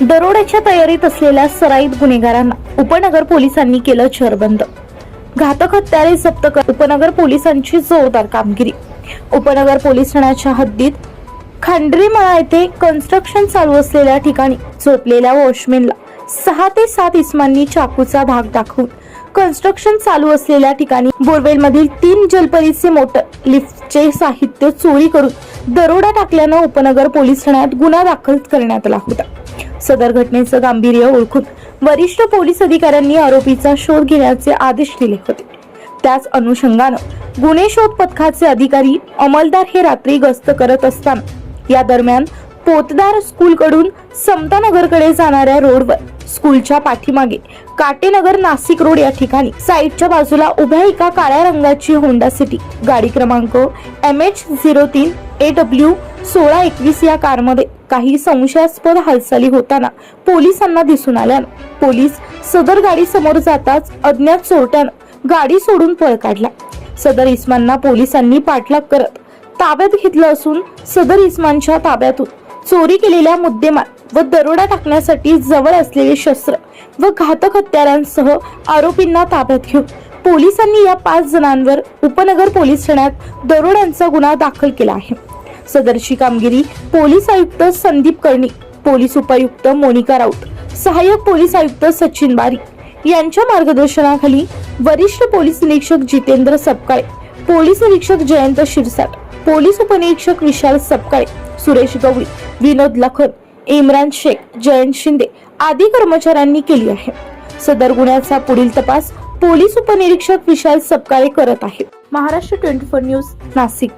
दरोड्याच्या तयारीत असलेल्या सराईत गुन्हेगारांना उपनगर पोलिसांनी केलं चरबंद. घातक हत्यारे जप्त कर उपनगर पोलिसांची जोरदार कामगिरी. उपनगर पोलीस ठाण्याच्या हद्दीत खांडरीमळा येथे कन्स्ट्रक्शन चालू असलेल्या ठिकाणी झोपलेल्या वॉचमॅनला सहा ते सात इस्मांनी चाकूचा धाक दाखवून कन्स्ट्रक्शन चालू असलेल्या ठिकाणी बोरवेलमधील तीन जलपरीचे मोटर लिफ्टचे साहित्य चोरी करून दरोडा टाकल्यानं उपनगर पोलीस ठाण्यात गुन्हा दाखल करण्यात आला होता. सदर घटनेचं गांभीर्य ओळखून वरिष्ठ पोलीस अधिकाऱ्यांनी आरोपीचा शोध घेण्याचे आदेश दिले होते. त्याच अनुषंगानं गुन्हे शोध पथकाचे अधिकारी अंमलदार हे रात्री गस्त करत असताना या दरम्यान पोतदार स्कूलकडून समतानगरकडे जाणाऱ्या रोडवर स्कूलच्या पाठीमागे काटेनगर नाशिक रोड या ठिकाणी साईडच्या बाजूला उभ्या एका काळ्या रंगाची होंडा सिटी गाडी क्रमांक एम एच झिरो तीन ए डब्ल्यू सोळा एकवीस या कारमध्ये काही संशयास्पद हालचाली होताना पोलिसांना दिसून आल्यानं पोलीस सदर गाडी समोर जाताच अज्ञात चोरट्यानं गाडी सोडून पळ काढला. सदर इस्मांना पोलिसांनी पाठलाग करत ताब्यात घेतलं असून सदर इस्मानच्या ताब्यातून चोरी केलेल्या मुद्देमाल व दरोडा टाकण्यासाठी जवळ असलेले शस्त्र व घातक हत्यारांसह आरोपींना ताब्यात घेऊन पोलिसांनी या पाच जणांवर उपनगर पोलीस ठाण्यात दरोड्यांचा गुन्हा दाखल केला आहे. सदरची कामगिरी पोलीस आयुक्त संदीप कर्णी पोलीस उपायुक्त मोनिका राऊत सहाय्यक पोलीस आयुक्त सचिन बारी यांच्या मार्गदर्शनाखाली वरिष्ठ पोलीस निरीक्षक जितेंद्र सपकाळे पोलीस निरीक्षक जयंत शिरसाट पोलीस उपनिरीक्षक विशाल सपकाळे सुरेश गवळी विनोद लखन इम्रान शेख जयंत शिंदे आदी कर्मचाऱ्यांनी केली आहे. सदर गुन्ह्याचा पुढील तपास पोलीस उपनिरीक्षक विशाल सपकाळे करत आहेत. Maharashtra twenty four news Nashik.